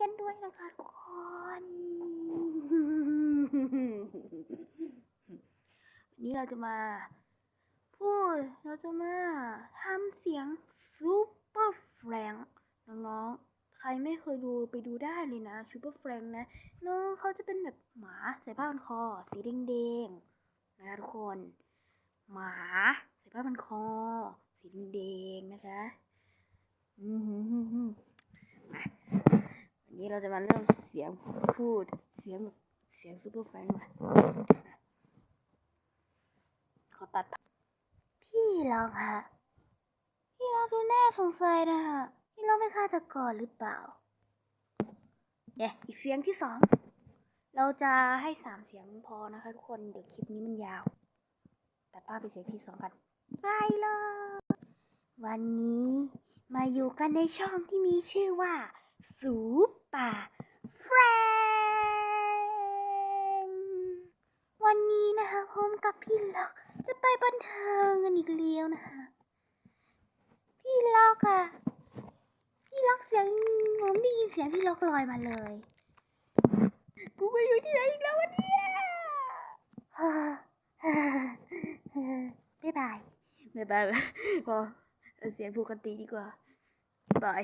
กันด้วยนะคะทุกคน วันนี้เราจะมาพูด เราจะมาทำเสียงซูเปอร์แฟรงน้องๆ ใครไม่เคยดูไปดูได้เลยนะซูเปอร์แฟรงนะ น้องเขาจะเป็นแบบหมาใส่ผ้าพันคอ สีแดงๆนะคะทุกคน หมาใส่ผ้าพันคอ สีแดงๆนะคะ อืม นี้เราจะมาเริ่มเสียงพูดเสียงเสียงซูเปอร์แฟรงมาขอตัด พี่ลอกฮะ พี่ลอกดูน่าสงสัยนะฮะ พี่ลอกเป็นฆาตกรหรือเปล่าเนี่ยอีกเสียงที่สอง เราจะให้สามเสียงพอนะคะทุกคน เดี๋ยวคลิปนี้มันยาว ตัดภาพไปเสียงที่สองกัน ไปเลย วันนี้มาอยู่กันในช่องที่มีชื่อว่า สูป่าแฟรงวันนี้นะคะผมกับพี่ล็อกจะไปบันเทิงกันอีกแล้วนะคะ พี่ล็อกอะพี่ล็อกเสียงผมได้ยินเสียงพี่ล็อกลอยมาเลยกูไปอยู่ที่ไหนอีกแล้ววะเนี่ยฮ่าฮ่าฮ่าบ๊ายบายบ๊ายบายพอเอาเสียงปกติดีกว่าบาย